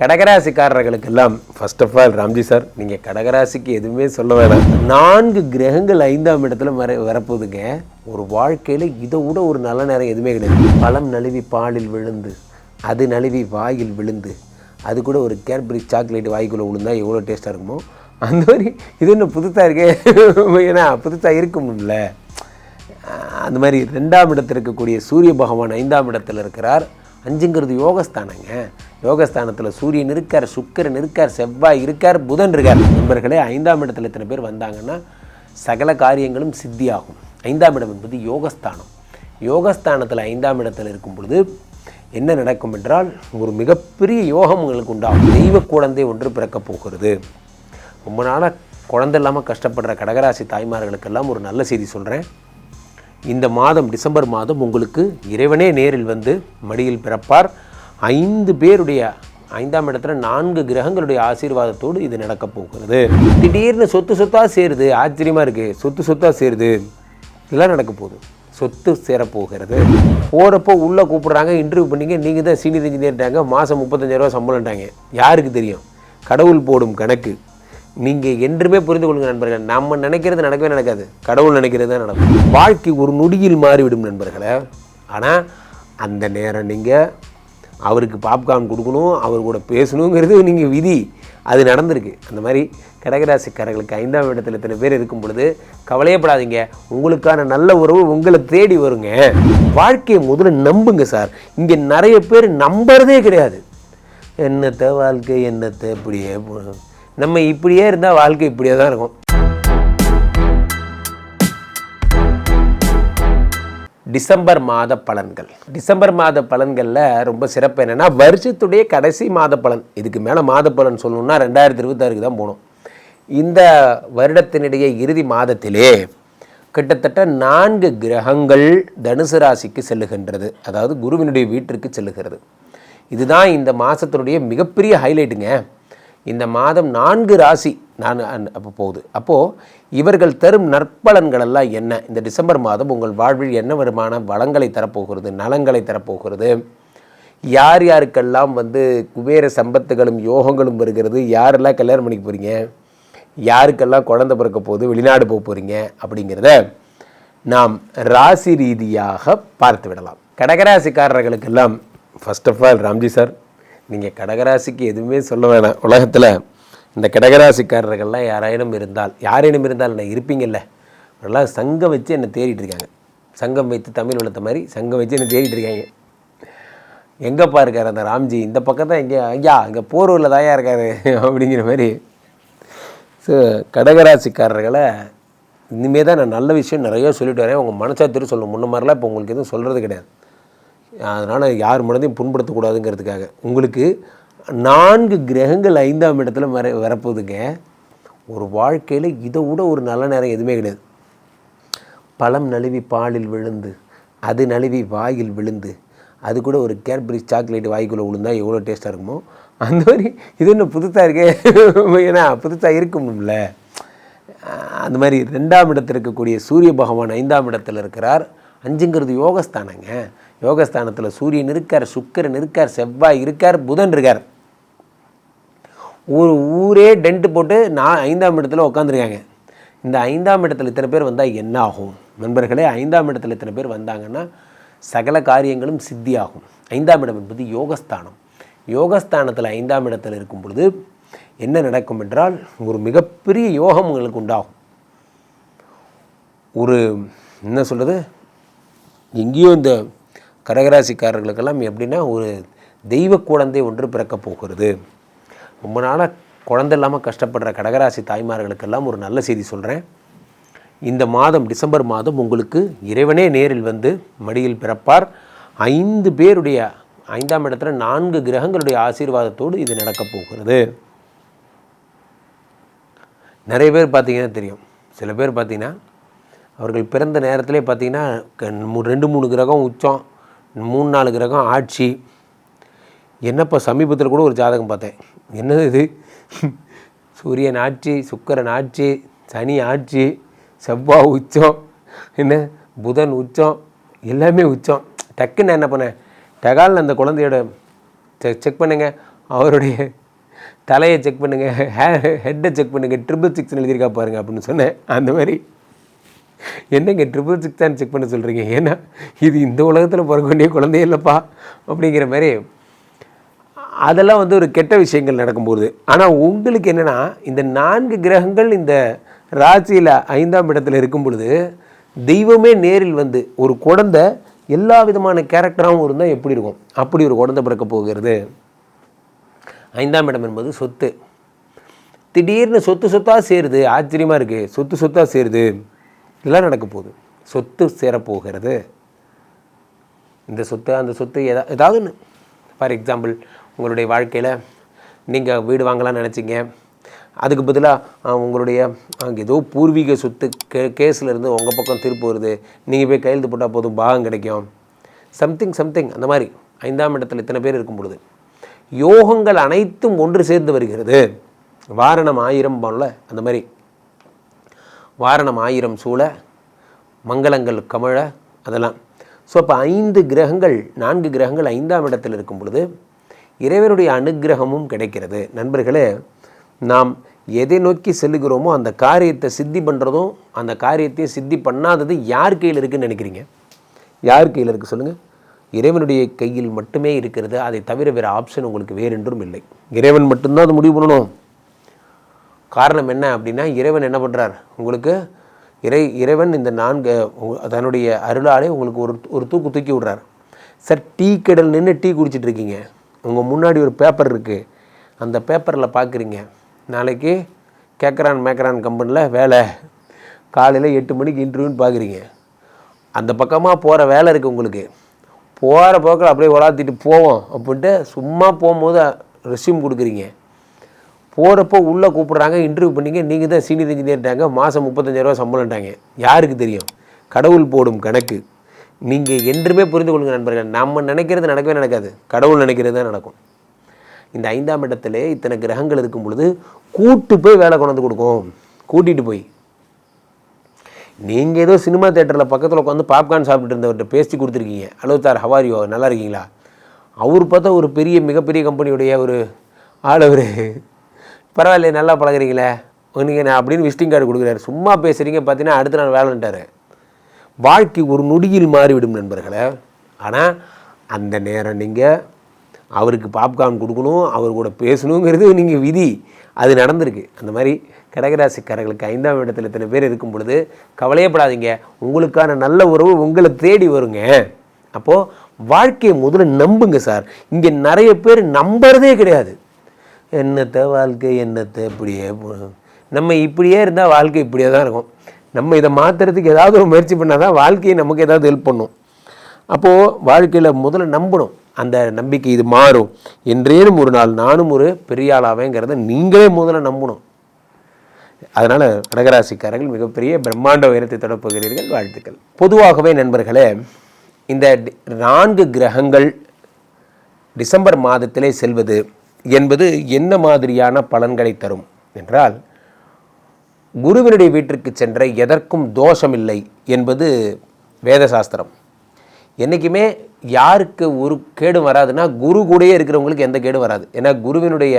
கடகராசிக்காரர்களுக்கெல்லாம் first of all Ramji sir நீங்கள் கடகராசிக்கு எதுவுமே சொல்ல வேணாம். நான்கு கிரகங்கள் ஐந்தாம் இடத்துல வர வரப்போகுதுங்க. ஒரு வாழ்க்கையில் இதை விட ஒரு நல்ல நேரம் எதுவுமே கிடையாது. பழம் நழுவி பாலில் விழுந்து அது நழுவி வாயில் விழுந்து அது கூட ஒரு கேட்பரி சாக்லேட் வாய்க்குள்ளே விழுந்தா எவ்வளோ டேஸ்ட்டாக இருக்குமோ அந்த மாதிரி இது என்ன புதுசாக இருக்கே. ஏன்னா புதுசாக இருக்கும்ல. அந்த மாதிரி ரெண்டாம் இடத்தில் இருக்கக்கூடிய சூரிய பகவான் ஐந்தாம் இடத்தில் இருக்கிறார். அஞ்சுங்கிறது யோகஸ்தானங்க. யோகஸ்தானத்தில் சூரியன் இருக்கார் சுக்கரன் இருக்கார் செவ்வாய் இருக்கார் புதன் இருக்கார். நண்பர்களே ஐந்தாம் இடத்துல இத்தனை பேர் வந்தாங்கன்னா சகல காரியங்களும் சித்தியாகும். ஐந்தாம் இடம் என்பது யோகஸ்தானம். யோகஸ்தானத்தில் ஐந்தாம் இடத்தில் இருக்கும் பொழுது என்ன நடக்கும் என்றால் ஒரு மிகப்பெரிய யோகம் உங்களுக்கு உண்டாகும். தெய்வ குழந்தை ஒன்று பிறக்கப் போகிறது. ரொம்ப நாளாக குழந்தை இல்லாமல் கஷ்டப்படுற கடகராசி தாய்மார்களுக்கெல்லாம் ஒரு நல்ல செய்தி சொல்கிறேன் இந்த மாதம் டிசம்பர் மாதம் உங்களுக்கு இறைவனே நேரில் வந்து மடியில் பிறப்பார். ஐந்து பேருடைய ஐந்தாம் இடத்துல நான்கு கிரகங்களுடைய ஆசீர்வாதத்தோடு இது நடக்கப் போகிறது. திடீர்னு சொத்து சொத்தாக சேருது. ஆச்சரியமாக இருக்குது சொத்து சொத்தாக சேருது. இதெல்லாம் நடக்க போகுது. சொத்து சேரப்போகிறது போகிறப்போ உள்ளே கூப்பிட்றாங்க இன்டர்வியூ பண்ணீங்க நீங்கள் தான் சீனியர் இன்ஜினியர்ட்டாங்க மாதம் முப்பத்தஞ்சாயிரரூவா சம்பளம்ட்டாங்க யாருக்கு தெரியும்? கடவுள் போடும் கணக்கு. நீங்கள் என்றுமே புரிந்து கொள்ளுங்க நண்பர்கள். நம்ம நினைக்கிறது நடக்கவே நடக்காது. கடவுள் நினைக்கிறது தான் நடக்கும். வாழ்க்கை ஒரு நொடியில் மாறிவிடும் நண்பர்களே. ஆனால் அந்த நேரம் நீங்கள் அவருக்கு பாப்கார்ன் கொடுக்கணும் அவர் கூட பேசணுங்கிறது நீங்கள் விதி. அது நடந்திருக்கு. அந்த மாதிரி கடகராசிக்காரர்களுக்கு ஐந்தாம் இடத்துல இத்தனை பேர் இருக்கும் பொழுது கவலையப்படாதீங்க. உங்களுக்கான நல்ல உறவு உங்களை தேடி வருங்க. வாழ்க்கையை முதல்ல நம்புங்க சார். இங்கே நிறைய பேர் நம்புறதே கிடையாது. என்னத்த வாழ்க்கை என்னத்த இப்படியே நம்ம இப்படியே இருந்தால் வாழ்க்கை இப்படியே தான் இருக்கும். டிசம்பர் மாத பலன்கள். டிசம்பர் மாத பலன்களில் ரொம்ப சிறப்பு என்னென்னா வருஷத்துடைய கடைசி மாத பலன். இதுக்கு மேலே மாத பலன் சொல்லணும்னா ரெண்டாயிரத்தி இருபத்தாறுக்கு தான் போகணும். இந்த வருடத்தினுடைய இறுதி மாதத்திலே கிட்டத்தட்ட நான்கு கிரகங்கள் தனுசு ராசிக்கு செல்லுகின்றது. அதாவது குருவினுடைய வீட்டிற்கு செல்லுகிறது. இதுதான் இந்த மாதத்தினுடைய மிகப்பெரிய ஹைலைட்டுங்க இந்த மாதம் நான்கு ராசி நான் அப்போ போகுது. அப்போது இவர்கள் தரும் நற்பலன்கள் எல்லாம் என்ன? இந்த டிசம்பர் மாதம் உங்கள் வாழ்வில் என்ன விதமான வளங்களை தரப்போகிறது நலங்களை தரப்போகிறது? யார் யாருக்கெல்லாம் வந்து குபேர சம்பத்துகளும் யோகங்களும் வருகிறது? யாரெல்லாம் கல்யாணம் பண்ணிக்க போகிறீங்க யாருக்கெல்லாம் குழந்தை பிறக்க போகுது? வெளிநாடு போக போகிறீங்க அப்படிங்கிறத நாம் ராசி ரீதியாக பார்த்து விடலாம். கடகராசிக்காரர்களுக்கெல்லாம் first of all Ramji sir நீங்கள் கடகராசிக்கு எதுவுமே சொல்ல வேணாம். உலகத்தில் இந்த கடகராசிக்காரர்கள்லாம் யாராயினும் இருந்தால் யாரேனும் இருந்தால் என்ன இருப்பீங்கல்ல? அவரெல்லாம் சங்கம் வச்சு என்னை தேடிட்டு இருக்காங்க. சங்கம் வைத்து தமிழ் வளர்த்த மாதிரி சங்கம் வச்சு என்னை தேடிட்டு இருக்காங்க. எங்கேப்பா இருக்கார்? அந்த ராம்ஜி. இந்த பக்கம் தான் எங்கே ஐயா இங்கே போரூரில் தாயா இருக்காரு. அப்படிங்கிற மாதிரி. ஸோ கடகராசிக்காரர்களை இனிமே தான் நான் நல்ல விஷயம் நிறைய சொல்லிட்டு வரேன். உங்கள் மனசாத்திரி சொல்லணும் முன்ன மாதிரிலாம் இப்போ உங்களுக்கு எதுவும் சொல்கிறது கிடையாது. அதனால் யார் மனதையும் புண்படுத்தக்கூடாதுங்கிறதுக்காக. உங்களுக்கு நான்கு கிரகங்கள் ஐந்தாம் இடத்துல வர வரப்போகுதுங்க. ஒரு வாழ்க்கையில் இதை விட ஒரு நல்ல நேரம் எதுவுமே கிடையாது. பழம் நழுவி பாலில் விழுந்து அது நழுவி வாயில் விழுந்து அது கூட ஒரு கேட்பரி சாக்லேட் வாய்க்குள்ளே விழுந்தா எவ்வளோ டேஸ்ட்டாக இருக்குமோ அந்த மாதிரி இது என்ன புதுசாக இருக்கே. ஏன்னா புதுசாக இருக்கும்ல. அந்த மாதிரி ரெண்டாம் இடத்தில் இருக்கக்கூடிய சூரிய பகவான் ஐந்தாம் இடத்துல இருக்கிறார். அஞ்சுங்கிறது யோகஸ்தானங்க. யோகஸ்தானத்தில் சூரியன் இருக்கார் சுக்கரன் இருக்கார் செவ்வாய் இருக்கார் புதன் இருக்கார். ஒரு ஊரே டென்ட் போட்டு நான் ஐந்தாம் இடத்துல உட்காந்துருக்காங்க இந்த ஐந்தாம் இடத்துல இத்தனை பேர் வந்தால் என்ன ஆகும்? நண்பர்களே ஐந்தாம் இடத்துல இத்தனை பேர் வந்தாங்கன்னா சகல காரியங்களும் சித்தியாகும். ஐந்தாம் இடம் என்பது யோகஸ்தானம். யோகஸ்தானத்தில் ஐந்தாம் இடத்தில் இருக்கும் பொழுது என்ன நடக்கும் என்றால் ஒரு மிகப்பெரிய யோகம் உங்களுக்கு உண்டாகும். ஒரு என்ன சொல்கிறது எங்கேயோ இந்த கடகராசிக்காரர்களுக்கெல்லாம் எப்படின்னா ஒரு தெய்வ குழந்தை ஒன்று பிறக்கப் போகிறது. ரொம்ப நாளாக குழந்தை இல்லாமல் கஷ்டப்படுற கடகராசி தாய்மார்களுக்கெல்லாம் ஒரு நல்ல செய்தி சொல்கிறேன் இந்த மாதம் டிசம்பர் மாதம் உங்களுக்கு இறைவனே நேரில் வந்து மடியில் பிறப்பார். ஐந்து பேருடைய ஐந்தாம் இடத்துல நான்கு கிரகங்களுடைய ஆசீர்வாதத்தோடு இது நடக்கப் போகிறது. நிறைய பேர் பார்த்திங்கன்னா தெரியும். சில பேர் பார்த்திங்கன்னா அவர்கள் பிறந்த நேரத்திலே பார்த்தீங்கன்னா ரெண்டு மூணு கிரகம் உச்சம் மூணு நாலு கிரகம் ஆட்சி. என்னப்பா சமீபத்தில் கூட ஒரு ஜாதகம் பார்த்தேன். என்னது இது? சூரியன் ஆட்சி சுக்கரன் ஆட்சி சனி ஆட்சி செவ்வாய் உச்சம் என்ன? புதன் உச்சம் எல்லாமே உச்சம். டக்குன்னு என்ன பண்ணேன்? டகால்னு அந்த குழந்தையோட செக் செக் பண்ணுங்க. அவருடைய தலையை செக் பண்ணுங்கள் ஹே ஹெட்டை செக் பண்ணுங்கள் ட்ரிபிள் சிக்ஸ் எழுதியிருக்கா பாருங்கள் அப்படின்னு சொன்னேன். அந்த மாதிரி. என்னங்க ட்ரிபிள் சிக்ஸ் தான் செக் பண்ண சொல்கிறீங்க ஏன்னா இது இந்த உலகத்தில் பிறக்க வேண்டிய குழந்தையே இல்லைப்பா. அப்படிங்கிற மாதிரி அதெல்லாம் வந்து ஒரு கெட்ட விஷயங்கள் நடக்கும்போது. ஆனால் உங்களுக்கு என்னென்னா இந்த நான்கு கிரகங்கள் இந்த ராசியில் ஐந்தாம் இடத்துல இருக்கும் பொழுது தெய்வமே நேரில் வந்து ஒரு குழந்தை எல்லா விதமான கேரக்டராகவும் இருந்தால் எப்படி இருக்கும்? அப்படி ஒரு குழந்தை பிறக்க போகிறது. ஐந்தாம் இடம் என்பது சொத்து. திடீர்னு சொத்து சொத்தாக சேருது ஆச்சரியமாக இருக்குது சொத்து சொத்தாக சேருது. இதெல்லாம் நடக்க போகுது. சொத்து சேரப்போகிறது. இந்த சொத்து அந்த சொத்து எதா ஏதாவது ஒன்று ஃபார் எக்ஸாம்பிள் உங்களுடைய வாழ்க்கையில் நீங்கள் வீடு வாங்கலாம்னு நினச்சிங்க. அதுக்கு பதிலாக உங்களுடைய அங்கே ஏதோ பூர்வீக சொத்து கே கேஸில் இருந்து உங்கள் பக்கம் திருப்பு வருது. நீங்கள் போய் கையெழுத்து போட்டால் போதும் பாகம் கிடைக்கும். சம்திங் சம்திங் அந்த மாதிரி. ஐந்தாம் இடத்துல இத்தனை பேர் இருக்கும் பொழுது. யோகங்கள் அனைத்தும் ஒன்று சேர்ந்து வருகிறது. வாரணம் ஆயிரம் போல அந்த மாதிரி. வாரணம் ஆயிரம் சூழ மங்களங்கள் கமழ அதெல்லாம். ஸோ அப்போ ஐந்து கிரகங்கள் நான்கு கிரகங்கள் ஐந்தாம் இடத்தில் இருக்கும் பொழுது இறைவனுடைய அனுக்கிரகமும் கிடைக்கிறது. நண்பர்களே நாம் எதை நோக்கி செல்லுகிறோமோ அந்த காரியத்தை சித்தி பண்ணுறதும் அந்த காரியத்தை சித்தி பண்ணாதது யார் கையில் இருக்குதுன்னு நினைக்கிறீங்க? யார் கையில் இருக்குது சொல்லுங்கள் இறைவனுடைய கையில் மட்டுமே இருக்கிறது. அதை தவிர வேறு ஆப்ஷன் உங்களுக்கு வேறென்றும் இல்லை. இறைவன் மட்டும்தான் அது முடிவு பண்ணணும். காரணம் என்ன அப்படின்னா இறைவன் என்ன பண்ணுறார் உங்களுக்கு இறை இறைவன் இந்த நான்கு தன்னுடைய அருளாலே உங்களுக்கு ஒரு ஒரு தூக்கு தூக்கி விடுறார். சார் டீ கடல் நின்று டீ குடிச்சிட்ருக்கீங்க உங்கள் முன்னாடி ஒரு பேப்பர் இருக்குது அந்த பேப்பரில் பார்க்குறீங்க நாளைக்கு கேட்குறான் மேக்கரான் கம்பெனியில் வேலை. காலையில் எட்டு மணிக்கு இன்டர்வியூன்னு பார்க்குறீங்க அந்த பக்கமாக போகிற வேலை இருக்குது உங்களுக்கு. போகிற போக்கில் அப்படியே உலாத்திட்டு போவோம் அப்படின்ட்டு சும்மா போகும்போது ரெஸ்யூம் கொடுக்குறீங்க. போகிறப்போ உள்ளே கூப்பிட்றாங்க இன்டர்வியூ பண்ணிங்க நீங்கள் தான் சீனியர் இன்ஜினியர்ட்டாங்க மாதம் முப்பத்தஞ்சாயிரரூவா சம்பளம்ட்டாங்க யாருக்கு தெரியும்? கடவுள் போடும் கணக்கு. நீங்கள் என்றுமே புரிந்து கொள்ளுங்க நண்பர்கள். நம்ம நினைக்கிறது நடக்கவே நடக்காது. கடவுள் நினைக்கிறது தான் நடக்கும். இந்த ஐந்தாம் இடத்துல இத்தனை கிரகங்கள் இருக்கும் பொழுது கூட்டு போய் வேலை கொண்டாந்து கொடுக்கும். கூட்டிகிட்டு போய். நீங்கள் ஏதோ சினிமா தேட்டரில் பக்கத்தில் உட்காந்து பாப்கார்ன் சாப்பிட்டு இருந்தவர்கிட்ட பேசி கொடுத்துருக்கீங்க. ஹலோ சார் ஹவாரியோ நல்லா இருக்கீங்களா? அவர் பார்த்தா ஒரு பெரிய மிகப்பெரிய கம்பெனியுடைய ஒரு ஆள் அவர். பரவாயில்லையே நல்லா பழகுறீங்களே. நீங்கள் நான் அப்படின்னு விசிட்டிங் கார்டு கொடுக்குறாரு. சும்மா பேசுகிறீங்க பார்த்தீங்கன்னா அடுத்த நாள் வேலைன்ட்டார். வாழ்க்கை ஒரு நொடியில் மாறிவிடும் நண்பர்களே. ஆனால் அந்த நேரம் நீங்கள் அவருக்கு பாப்கார்ன் கொடுக்கணும் அவர் கூட பேசணுங்கிறது நீங்கள் விதி. அது நடந்திருக்கு. அந்த மாதிரி கடகராசிக்காரர்களுக்கு ஐந்தாம் இடத்துல இத்தனை பேர் இருக்கும் பொழுது கவலையப்படாதீங்க. உங்களுக்கான நல்ல உறவு உங்களை தேடி வருங்க. அப்போது வாழ்க்கையை முதல்ல நம்புங்க சார். இங்கே நிறைய பேர் நம்புறதே கிடையாது. என்னத்தை வாழ்க்கை என்னத்தை இப்படியே நம்ம இப்படியே இருந்தால் வாழ்க்கை இப்படியே தான் இருக்கும். நம்ம இதை மாற்றுறதுக்கு ஏதாவது ஒரு முயற்சி பண்ணால் தான் வாழ்க்கையை நமக்கு ஏதாவது ஹெல்ப் பண்ணும். அப்போது வாழ்க்கையில் முதல்ல நம்பணும். அந்த நம்பிக்கை இது மாறும். என்றேனும் ஒரு நாள் நானும் ஒரு பெரிய ஆளாவேங்கிறத நீங்களே முதல்ல நம்பணும். அதனால் கடகராசிக்காரர்கள் மிகப்பெரிய பிரம்மாண்ட உயரத்தை தொடப்போகிறீர்கள் வாழ்த்துக்கள். பொதுவாகவே நண்பர்களே இந்த டி- நான்கு கிரகங்கள் டிசம்பர் மாதத்திலே செல்வது என்பது என்ன மாதிரியான பலன்களை தரும்? என்றால் குருவினுடைய வீட்டிற்கு சென்ற எதற்கும் தோஷமில்லை என்பது வேத சாஸ்திரம் என்றைக்குமே யாருக்கு ஒரு கேடும் வராதுன்னா குரு கூடயே இருக்கிறவங்களுக்கு எந்த கேடும் வராது. ஏன்னா குருவினுடைய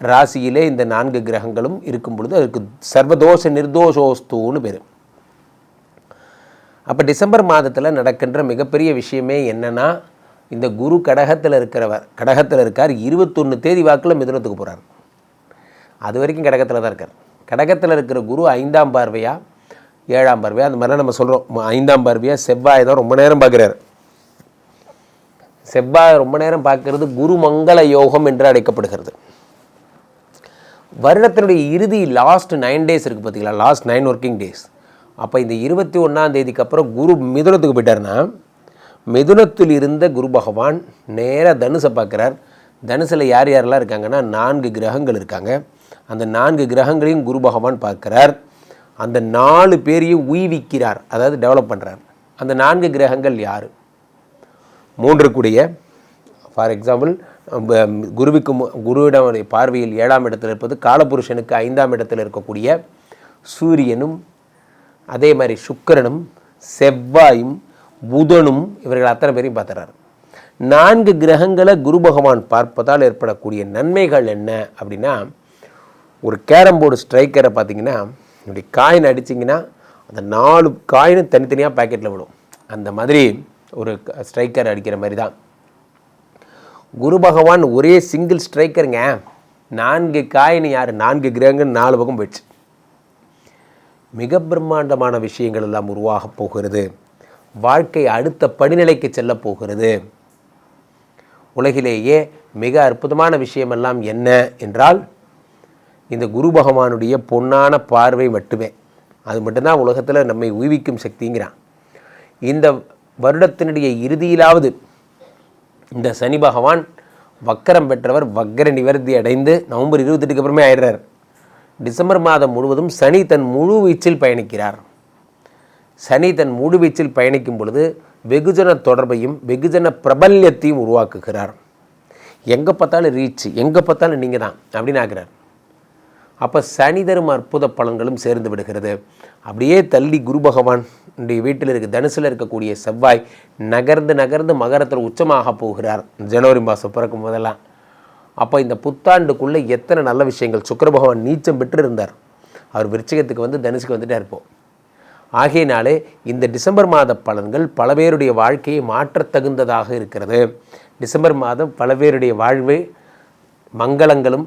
ராசியிலே இந்த நான்கு கிரகங்களும் இருக்கும் பொழுது அதுக்கு சர்வதோஷ நிர்தோஷோஸ்துன்னு பேர். அப்போ டிசம்பர் மாதத்தில் நடக்கின்ற மிகப்பெரிய விஷயமே என்னன்னா இந்த குரு கடகத்தில் இருக்கிறவர் கடகத்தில் இருக்கார் இருபத்தொன்று தேதி வாக்கில் மிதுனத்துக்கு போகிறார் அது வரைக்கும் கடகத்தில் தான் இருக்கார். கடகத்தில் இருக்கிற குரு ஐந்தாம் பார்வையா? ஏழாம் பார்வையா? அந்த மாதிரிலாம் நம்ம சொல்கிறோம் ஐந்தாம் பார்வையா? செவ்வாய் தான் ரொம்ப நேரம் பார்க்குறாரு. செவ்வாய் ரொம்ப நேரம் பார்க்கறது குரு மங்கள யோகம் என்று அழைக்கப்படுகிறது. வருடத்தினுடைய இறுதி லாஸ்ட் நைன் டேஸ் இருக்குது பார்த்தீங்களா லாஸ்ட் நைன் ஒர்க்கிங் டேஸ் அப்போ இந்த இருபத்தி ஒன்றாம் தேதிக்கு அப்புறம் குரு மிதுனத்துக்கு போயிட்டாருன்னா மிதுனத்தில் இருந்த குரு பகவான் நேராக தனுசை பார்க்குறார். தனுசில் யார் யாரெல்லாம் இருக்காங்கன்னா நான்கு கிரகங்கள் இருக்காங்க. அந்த நான்கு கிரகங்களையும் குரு பகவான் பார்க்கிறார். அந்த நாலு பேரையும் உய்விக்கிறார் அதாவது டெவலப் பண்ணுறார் அந்த நான்கு கிரகங்கள் யார்? மூன்று கூடிய ஃபார் எக்ஸாம்பிள் குருவிக்கு குருவிடம் பார்வையில் ஏழாம் இடத்தில் இருப்பது காலபுருஷனுக்கு ஐந்தாம் இடத்தில் இருக்கக்கூடிய சூரியனும் அதே மாதிரி சுக்கிரனும் செவ்வாயும் புதனும் இவர்கள் அத்தனை பேரையும் பார்த்துறாரு. நான்கு கிரகங்களை குரு பகவான் பார்ப்பதால் ஏற்படக்கூடிய நன்மைகள் என்ன அப்படின்னா ஒரு கேரம் போர்டு ஸ்ட்ரைக்கரை பார்த்தீங்கன்னா இப்படி காயின் அடிச்சிங்கன்னா அந்த நாலு காயினும் தனித்தனியாக பேக்கெட்டில் விடும். அந்த மாதிரி ஒரு ஸ்ட்ரைக்கர் அடிக்கிற மாதிரி தான். குரு பகவான் ஒரே சிங்கிள் ஸ்ட்ரைக்கருங்க நான்கு காயின் யார்? நான்கு கிரகங்கள் நாலு பக்கம் போயிடுச்சு. மிக பிரம்மாண்டமான விஷயங்கள் எல்லாம் உருவாகப் போகிறது. வாழ்க்கை அடுத்த படிநிலைக்கு செல்லப் போகிறது. உலகிலேயே மிக அற்புதமான விஷயமெல்லாம் என்ன என்றால் இந்த குரு பகவானுடைய பொன்னான பார்வை மட்டுமே. அது மட்டும்தான் உலகத்தில் நம்மை உய்விக்கும் சக்திங்கிறான். இந்த வருடத்தினுடைய இறுதியிலாவது இந்த சனி பகவான் வக்கரம் பெற்றவர் வக்கர நிவர்த்தி அடைந்து நவம்பர் இருபத்தெட்டுக்கு அப்புறமே ஆயிடுறார். டிசம்பர் மாதம் முழுவதும் சனி தன் முழு வீச்சில் பயணிக்கிறார். சனி தன் முழு வீச்சில் பயணிக்கும் பொழுது வெகுஜன தொடர்பையும் வெகுஜன பிரபல்யத்தையும் உருவாக்குகிறார். எங்கே பார்த்தாலும் ரீச் எங்கே பார்த்தாலும் நீங்கள் தான் அப்படின்னு ஆகிறார் அப்போ சனி தரும் அற்புத பலன்களும் சேர்ந்து விடுகிறது. அப்படியே தள்ளி குரு பகவான் வீட்டில் இருக்க தனுசில் இருக்கக்கூடிய செவ்வாய் நகர்ந்து நகர்ந்து மகரத்தில் உச்சமாக போகிறார். ஜனவரி மாதம் பிறக்கும் போதெல்லாம். அப்போ இந்த புத்தாண்டுக்குள்ளே எத்தனை நல்ல விஷயங்கள். சுக்கர பகவான் நீச்சம் பெற்று இருந்தார் அவர் விருச்சிகத்துக்கு வந்து தனுசுக்கு வந்துட்டே இருப்போம் ஆகையினாலே இந்த டிசம்பர் மாத பலன்கள் பல பேருடைய வாழ்க்கையை மாற்றத் தகுந்ததாக இருக்கிறது. டிசம்பர் மாதம் பல பேருடைய வாழ்வு மங்களங்களும்